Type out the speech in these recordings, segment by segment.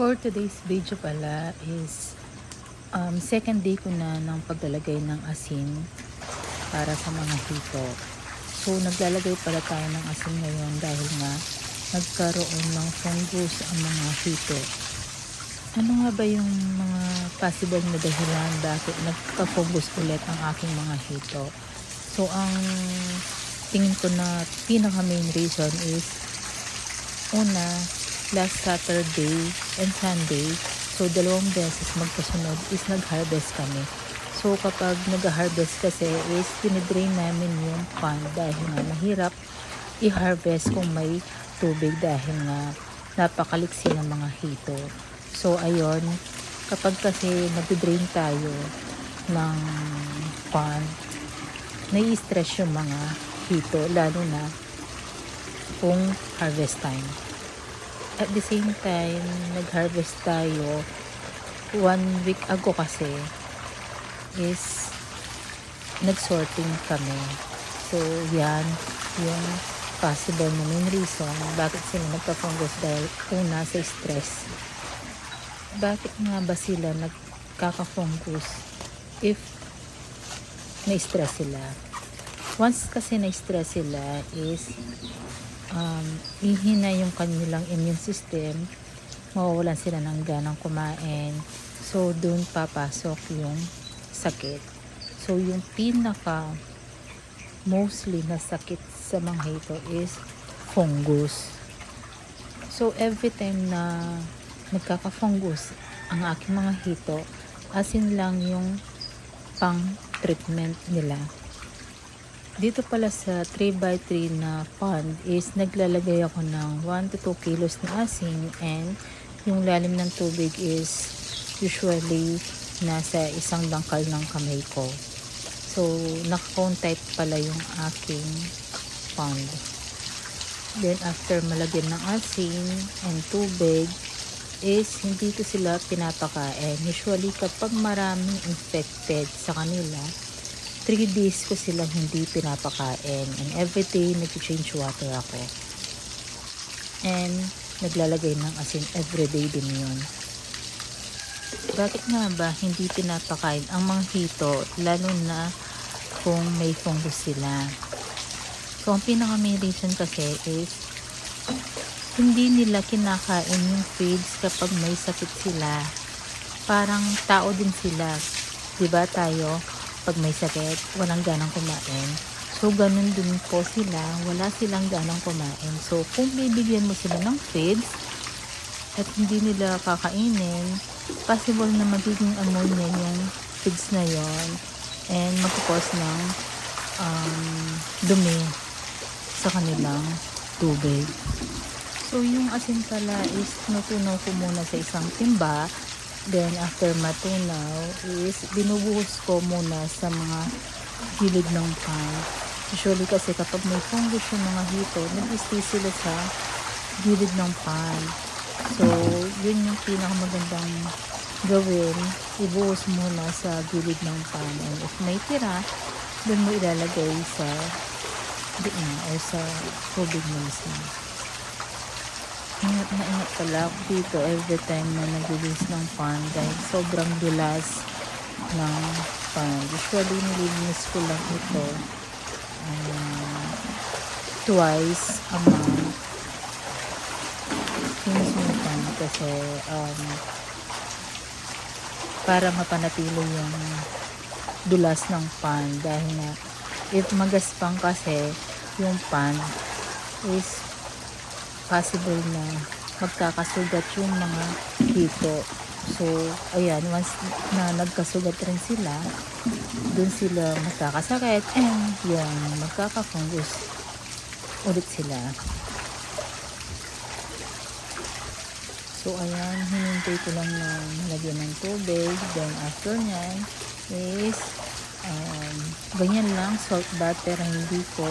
For today's video pala is um, second day ko na ng paglalagay ng asin para sa mga hito. So naglalagay pala tayo ng asin ngayon dahil nga nagkaroon ng fungus ang mga hito. Ano nga ba yung mga possible na dahilan bakit nagka-fungus ulit ang aking mga hito? So ang tingin ko na pinaka main reason is una last Saturday and Sunday, so dalawang beses magkasunod is nag-harvest kami. So kapag nag-harvest kasi is dinidrain namin yung pond dahil nga mahirap i-harvest kung may tubig dahil nga napakaliksi ng mga hito. So ayun, kapag kasi nag-drain tayo ng pond, nai-stress yung mga hito lalo na kung harvest time at the same time, nag-harvest tayo one week ago kasi is nag-sorting kami. So, yan yung possible na main reason bakit sila nagka-fungus dahil una sa stress. Bakit nga ba sila nagkaka-fungus if na-stress sila? Once kasi na-stress sila is um, ihina yung kanilang immune system, mawawalan sila ng ganang kumain. So, doon papasok yung sakit. So, yung pinaka mostly na sakit sa mga ito is fungus. So, every time na nagkaka-fungus ang aking mga hito, asin lang yung pang treatment nila dito pala sa 3x3 na pond is naglalagay ako ng 1 to 2 kilos na asin and yung lalim ng tubig is usually nasa isang dangkal ng kamay ko. So, naka-cone type pala yung aking pond. Then, after malagyan ng asin and tubig, is hindi ko sila pinapakain. Usually, kapag maraming infected sa kanila, 3 days ko sila hindi pinapakain. And every day nag-change water ako. And naglalagay ng asin every day din yun. Bakit nga ba hindi pinapakain ang mga hito lalo na kung may fungus sila? So ang pinaka reason kasi is hindi nila kinakain yung feeds kapag may sakit sila. Parang tao din sila. 'di ba tayo pag may sakit, walang ganang kumain. So, ganun din po sila, wala silang ganang kumain. So, kung bibigyan mo sila ng feeds, at hindi nila kakainin, possible na magiging ammonia yung feeds na yon and magkakos ng um, dumi sa kanilang tubig. So, yung asin pala is natunaw ko muna sa isang timba Then, after matunaw, is binubuhos ko muna sa mga gilid ng pan. Usually kasi kapag may fungus yung mga hito, nag-stay sila sa gilid ng pan. So, yun yung pinakamagandang gawin. Ibuhos muna sa gilid ng pan. And if may tira, dun mo ilalagay sa di na or sa tubig mo mismo. Ingat na ingat pala ako dito every time na nag-release ng pan dahil sobrang dulas ng pan. Usually nililinis ko lang ito um, twice a month. Linis mo pan kasi um, para mapanatili yung dulas ng pan dahil na if magaspang kasi yung pan is possible na magkakasugat yung mga hito. So, ayan, once na nagkasugat rin sila, dun sila magkakasakit and yung magkakafungus ulit sila. So, ayan, hinintay ko lang na malagyan ng tubig. Then, after nyan is um, ganyan lang, salt butter, hindi ko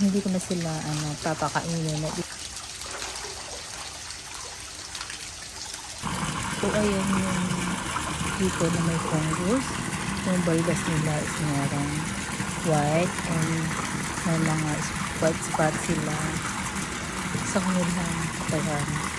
hindi ko na sila ano, papakainin na So, ayan yung dito na may fungus. Yung bulbas nila is merong white and may mga white spot sila sa kanilang katawan.